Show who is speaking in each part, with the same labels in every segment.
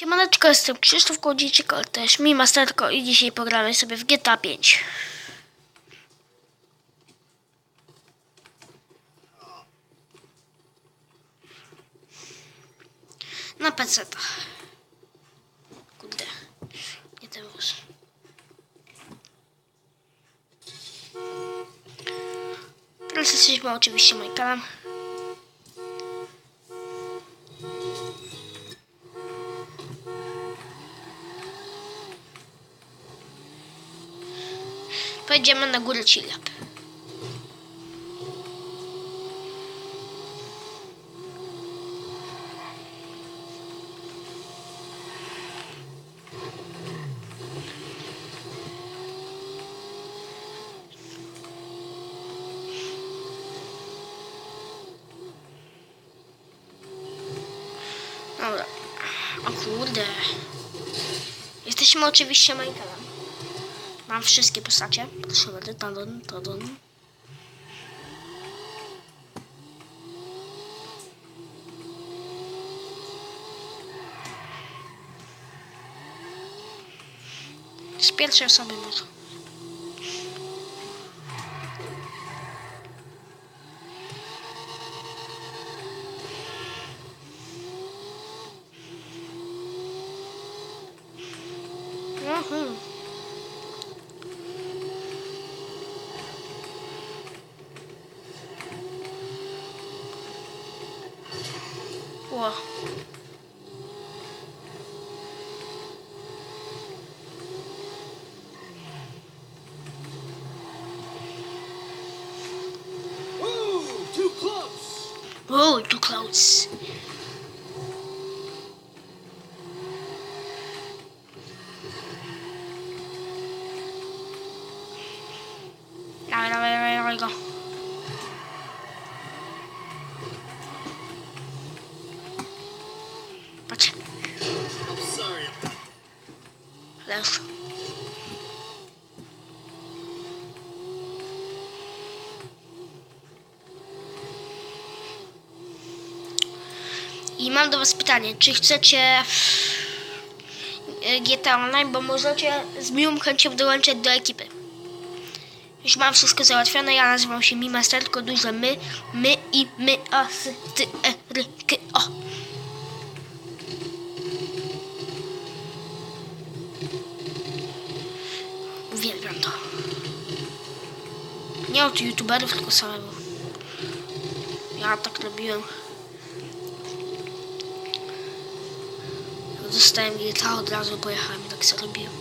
Speaker 1: Siemaneczko, jestem Krzysztof Kłodziejczyk, ale też mi masterko i dzisiaj pogramy sobie w GTA 5. Na PC. Kurde, nie ten wóz. Teraz jesteśmy oczywiście mój kanał. Pojedziemy na górę Chiliab. Dobra. O kurde. Jesteśmy oczywiście Minecraftem. Mam wszystkie postacie. Proszę bardzo, tadon, tadon. Z pierwszej osoby może. Mhm. Oh.
Speaker 2: Ooh, too close.
Speaker 1: Whoa, too close.
Speaker 2: Now,
Speaker 1: now, I mam do Was pytanie, czy chcecie e, GTA Online, bo możecie z miłą chęcią dołączyć do ekipy. Już mam wszystko załatwione, ja nazywam się Mimaster, tylko duże my, my i my, a, s, ty, e, ry, k, o. Uwielbiam to. Nie od youtuberów, tylko samego. Ja tak robiłem. Dostałem GTA od razu pojechałem tak sobie robiłem.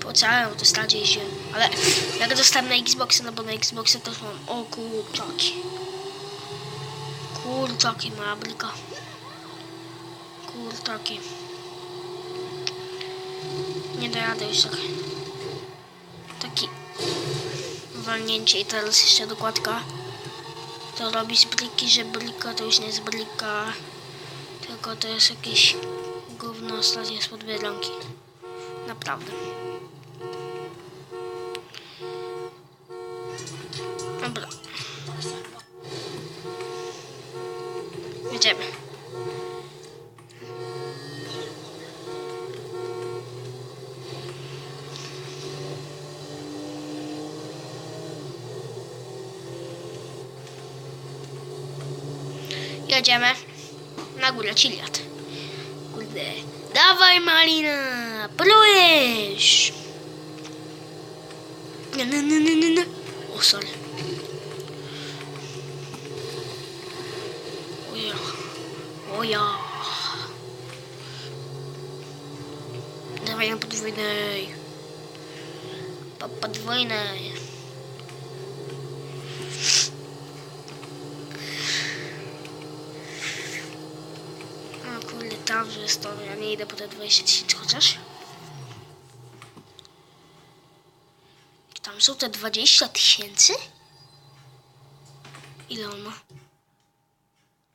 Speaker 1: Po całej autostradzie jeździłem. Ale jak dostałem na Xboxa, no bo na Xboxa też mam. O kurczaki. Kurczaki moja bryka. Kurczaki. Nie dojadę już tak. Taki walnięcie i teraz jeszcze dokładka. To robi z briki, że brika to już nie jest brika. Tylko to jest jakieś gówno stanie spod biedronki. Naprawdę. Jedziemy na górę Chiliad. Kurde. Dawaj Malina! Prójesz! Nie, nie, nie, nie, nie, nie. O, sorry. O ja. O ja. Dawaj na podwójnej. Po podwójnej. O tam jest to. Ja nie idę po te 20 tysięcy chociaż. Tam są te 20 tysięcy? Ile on ma?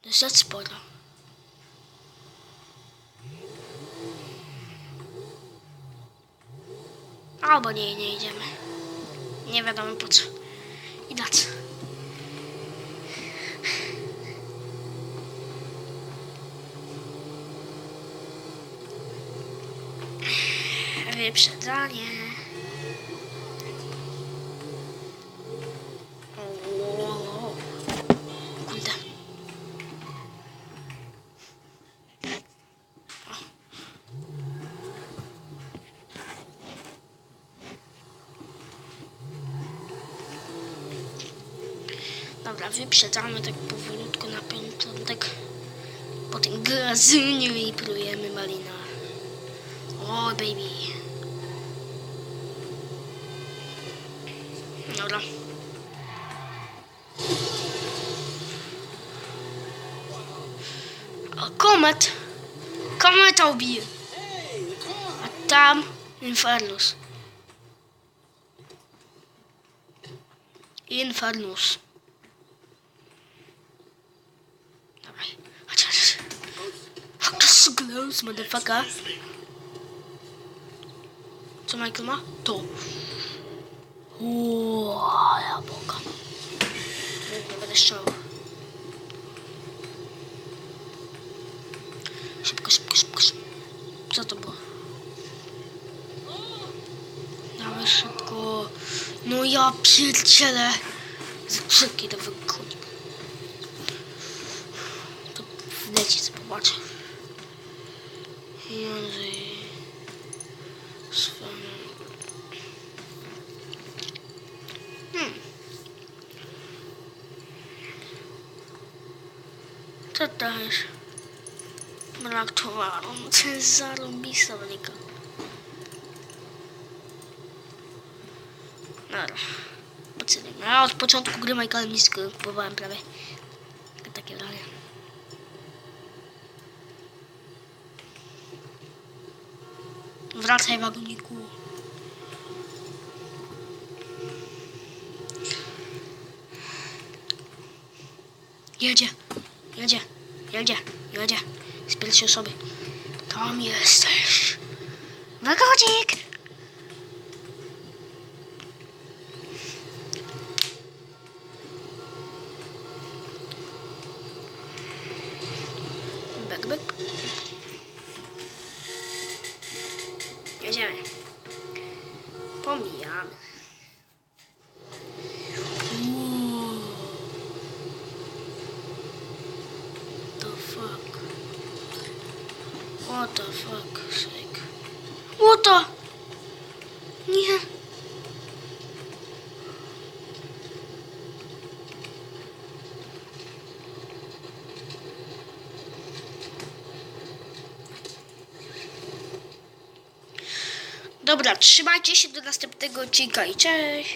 Speaker 1: Dosyć sporo. Albo nie, nie idziemy. Nie wiadomo po co. I na co. Wyprzedzanie. Dobra, wyprzedzamy tak powolutku na początek. Potem gazynie i prujemy malina. O, baby. Dobra. O, komet. Kometa ubije.
Speaker 2: Hey, the car!
Speaker 1: A tam Infernus. Infernus. Dawaj. Chodź, chodź. Focus close, motherfucker. Co Michael ma? To. Uuu, ja boga. Nie, będę strzelał. Szybko, szybko, szybko, szybko. Co to było? Dawaj szybko. No ja pierdzielę. Za szybkie to wychodzi. To wleci, co popatrzę. Jezu. Swoje. Co dajesz? Brak towaru. To jest zarąbista welika. Dobra. Pocelimy. Ja od początku gry Michaelem nic nie kupowałem prawie. Takie wrażenie. Wracaj wagoniku. Jedzie, jedzie, jedzie, jedzie. Z pierwszej osoby. Tam jesteś. Wagonik! Bek, bek. The fuck sake? What the? Nie. Dobra, trzymajcie się do następnego odcinka i cześć.